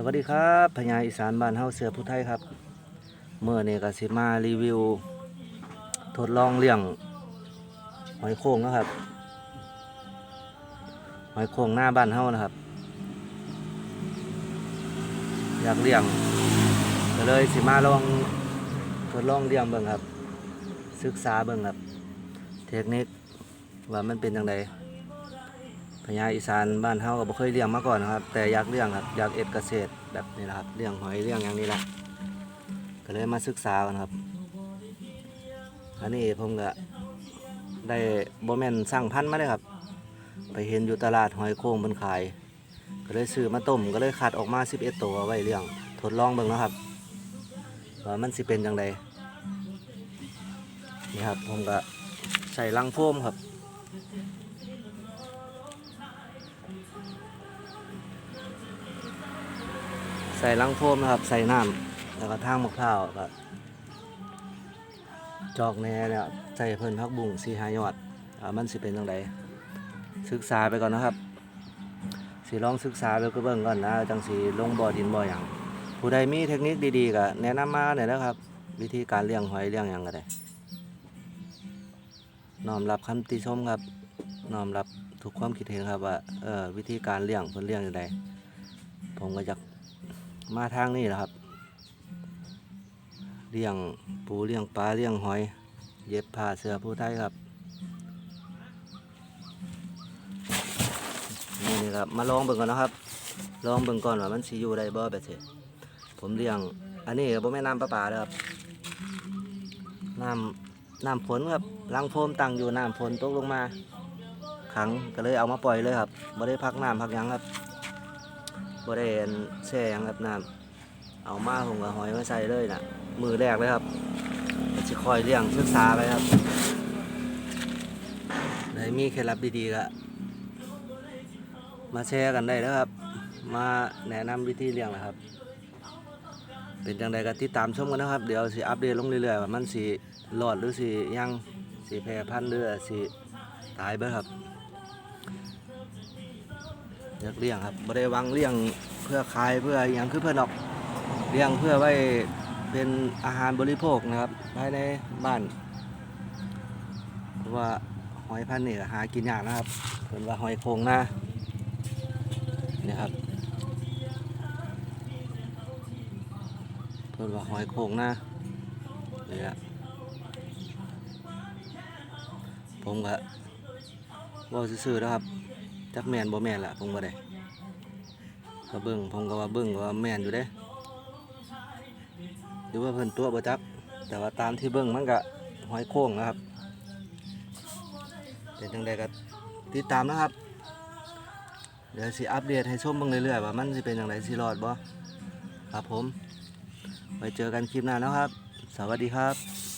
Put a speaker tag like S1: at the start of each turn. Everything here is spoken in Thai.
S1: สวัสดีครับพญาอีสานบ้านเฮาเสือผู้ไทยครับเมื่อนี้ก็สิมารีวิว ทดลองเลี้ยงหอยโข่งนะครับหอยโข่งหน้าบ้านเฮานะครับ อยากเลี้ยงก็เลยสิมาลองทดลองเลี้ยงเบิ่งครับ ศึกษาเบิ่งครับ เทคนิคว่ามันเป็นจังได พญาอีสานบ้านเฮาก็บ่เคยเลี้ยงมาก่อนนะครับ แต่อยากเลี้ยงครับอยากเอ็ดเกษตรแบบนี้นะครับเลี้ยงหอยเลี้ยงอย่างนี้แหละก็เลยมาศึกษากันครับ อันนี้ผมก็ได้บ่แม่นสั่งพันธุ์มาเลยครับ ไปเห็นอยู่ตลาดหอยโข่งเพิ่นขาย ก็เลยซื้อมาต้มก็เลยคัดออกมา 11 ตัวไว้เลี้ยงทดลองเบิ่งนะครับว่ามันสิเป็นจังไดนี่ครับผมก็ใส่ลังโฟมครับ ใส่ลังโฟมนะครับ ใส่น้ำแล้วก็ทางมะพร้าวก็จอกแหน่เนี่ยใส่เพิ่นพักบุ้งสีหายอดอมันสิเป็นจังไดศึกษาไปก่อนนะครับสิลองศึกษาไปก็เบิ่งก่อนนะจังสีลงบ่อดินบ่อหยังผู้ใดมีเทคนิคดีๆก็แนะนำมาหน่อยนะครับ วิธีการเลี้ยงหอยเลี้ยงหยังก็ได้น้อมรับคำติชมครับน้อมรับทุกความคิดเห็นครับว่าเออวิธีการเลี้ยงเพิ่นเลี้ยงจังไดผมก็อยาก มาทางนี้แหละครับ เลี้ยงปูเลี้ยงปลาเลี้ยงหอย เย็บผ้าเสื้อผู้ไทยครับนี่นี่ครับ มาลองเบิ่งก่อนนะครับ ลองเบิ่งก่อนว่ามันสิอยู่ได้บ่แบบเสผมเลี้ยง อันนี้ก็บ่แม่น้ำประปาเด้อครับน้ำน้ำฝนครับลังโฟมตั้งอยู่น้ำฝนตกลงมา ขังก็เลยเอามาปล่อยเลยครับบ่ได้พักน้ำพักยังครับ บ่ได้อันแช่ยังครับน้ำเอามาผมก็หอยมาใส่เลยนะมือแรกเลยครับจะคอยเลี้ยงศึกษาไปครับได้มีเคล็ดลับดีๆก็มาแชร์กันได้นะครับ มาแนะนำวิธีเลี้ยงนะครับ เป็นจังใดก็ติดตามชมกันนะครับ เดี๋ยวสิอัปเดตลงเรื่อยๆว่ามันสิรอดหรือสิยังสิแพร่พันธุ์หรือสิตายเบ้อครับ อยากเลี้ยงครับบ่ได้วังเลี้ยงเพื่อขายเพื่ออย่างคือเพื่อนออกเลี้ยงเพื่อไว้เป็นอาหารบริโภคนะครับภายในบ้านเพราะว่าหอยพันธุ์นี่หากินยากนะครับเพิ่นว่าหอยโครงหน้านี่ครับเพิ่นว่าหอยโครงหน้านี่ละผมก็เว่าซื่อๆนะครับ จักแมนบ่แมนล่ะผมก็ได้ก็เบิ่งผมก็ว่าเบิ่งก็ว่าแมนอยู่เด้หรือว่าเพิ่นตัวบ่จัก แต่ว่าตามที่เบิ่งมันก็หอยโค้งนะครับเป็นจังใดก็ติดตามนะครับ เดี๋ยวสิอัปเดตให้ชมเบิ่งเรื่อยๆว่ามันสิเป็นจังไดสิรอดบ่ครับผม ไว้เจอกันคลิปหน้านะครับ สวัสดีครับ